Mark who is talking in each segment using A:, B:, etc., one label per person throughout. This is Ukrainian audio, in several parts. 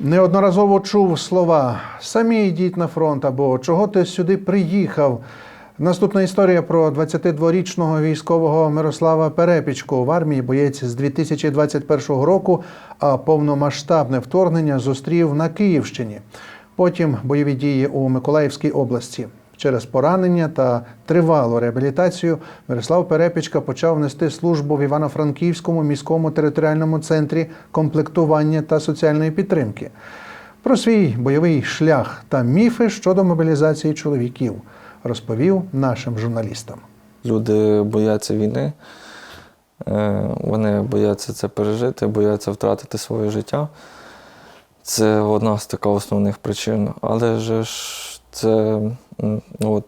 A: Неодноразово чув слова самі йдіть на фронт або чого ти сюди приїхав. Наступна історія про 22-річного військового Мирослава Перепічку в армії боєць з 2021 року, а повномасштабне вторгнення зустрів на Київщині. Потім бойові дії у Миколаївській області. Через поранення та тривалу реабілітацію Мирослав Перепічка почав нести службу в Івано-Франківському міському територіальному центрі комплектування та соціальної підтримки. Про свій бойовий шлях та міфи щодо мобілізації чоловіків розповів нашим журналістам.
B: Люди бояться війни, е, вони бояться це пережити, бояться втратити своє життя. Це одна з таких основних причин. Але ж це ну, от,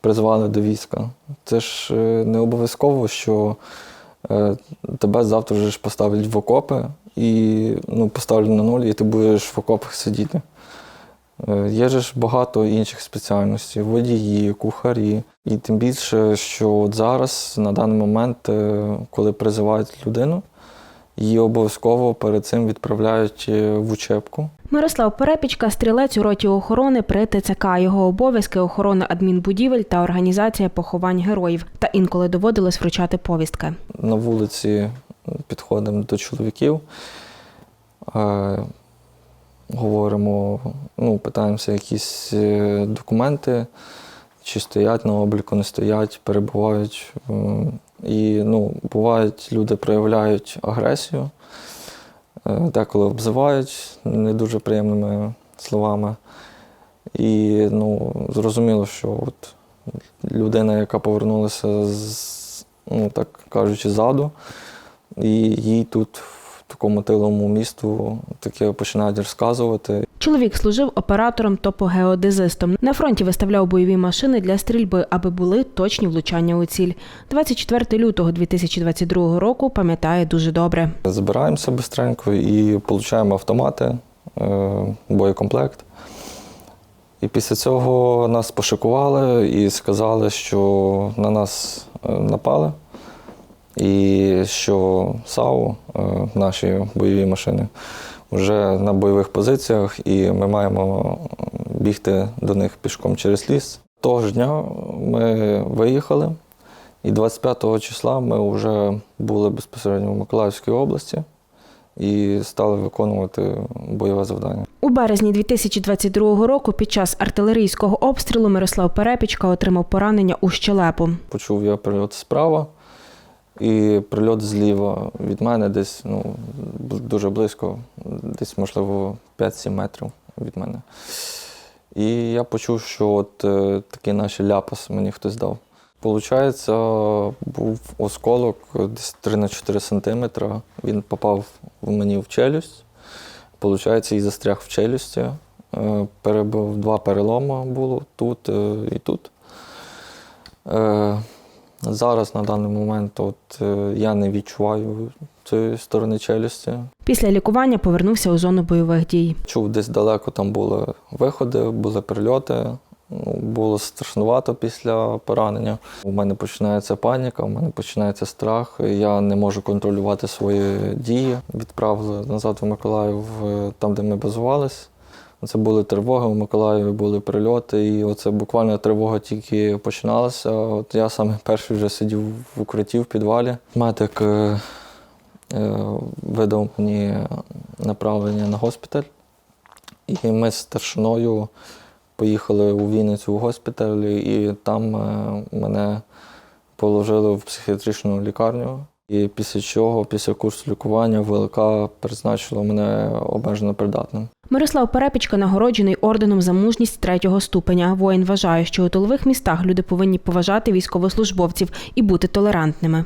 B: призвали до війська. Це ж е, не обов'язково, що е, тебе завтра вже ж поставлять в окопи і ну, поставлять на нуль, і ти будеш в окопах сидіти. Е, Є ж багато інших спеціальностей, водії, кухарі. І тим більше, що от зараз, на даний момент, коли призивають людину, її обов'язково перед цим відправляють в учебку.
C: Мирослав Перепічка стрілець у роті охорони при ТЦК. Його обов'язки охорона адмінбудівель та організація поховань героїв. Та інколи доводилось вручати повістки.
B: На вулиці підходимо до чоловіків, е, говоримо, ну, питаємося якісь е, документи, чи стоять на обліку, не стоять, перебувають. І ну, бувають, люди проявляють агресію, деколи обзивають не дуже приємними словами. І ну, зрозуміло, що от людина, яка повернулася з, ну так кажучи, ззаду, і їй тут, такому тиловому місту, таке починають розказувати.
C: Чоловік служив оператором топогеодезистом. На фронті виставляв бойові машини для стрільби, аби були точні влучання у ціль. 24 лютого 2022 року пам'ятає дуже добре.
B: Збираємося швидко і отримуємо автомати, е, боєкомплект. І після цього нас пошикували і сказали, що на нас е, напали, і що САУ, е, наші бойові машини, вже на бойових позиціях, і ми маємо бігти до них пішком через ліс. Того ж дня ми виїхали, і 25 числа ми вже були безпосередньо в Миколаївській області і стали виконувати бойове завдання.
C: У березні 2022 року під час артилерійського обстрілу Мирослав Перепічка отримав поранення у щелепу.
B: Почув я прильот справа і прильот зліва від мене десь ну, дуже близько, десь, можливо, 5-7 метрів від мене. І я почув, що от е, такий наш ляпас мені хтось дав. Получається, був осколок десь 3 на 4 сантиметра. Він попав в мені в челюсть. Получається, і застряг в челюсті. Е, Перебив два переломи було тут е, і тут. Е, Зараз на даний момент от, е, я не відчуваю цієї сторони челюсті.
C: Після лікування повернувся у зону бойових дій.
B: Чув, десь далеко там були виходи, були прильоти. Ну, Було страшнувато після поранення. У мене починається паніка, у мене починається страх. Я не можу контролювати свої дії. Відправили назад в Миколаїв, е, там, де ми базувались. Це були тривоги у Миколаєві, були прильоти, і оце буквально тривога тільки починалася. От я саме перший вже сидів в укритті в підвалі. Медик е, е, видав мені направлення на госпіталь. І ми з старшиною поїхали у Вінницю в госпіталь, і там е, мене положили в психіатричну лікарню. І після чого, після курсу лікування, ВЛК призначила мене обмежено придатним.
C: Мирослав Перепічка нагороджений орденом за мужність третього ступеня. Воїн вважає, що у тилових містах люди повинні поважати військовослужбовців і бути толерантними.